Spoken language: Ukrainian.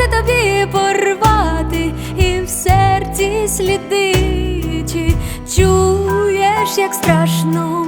Як же тобі порвати і в серці сліди, чи чуєш, як страшно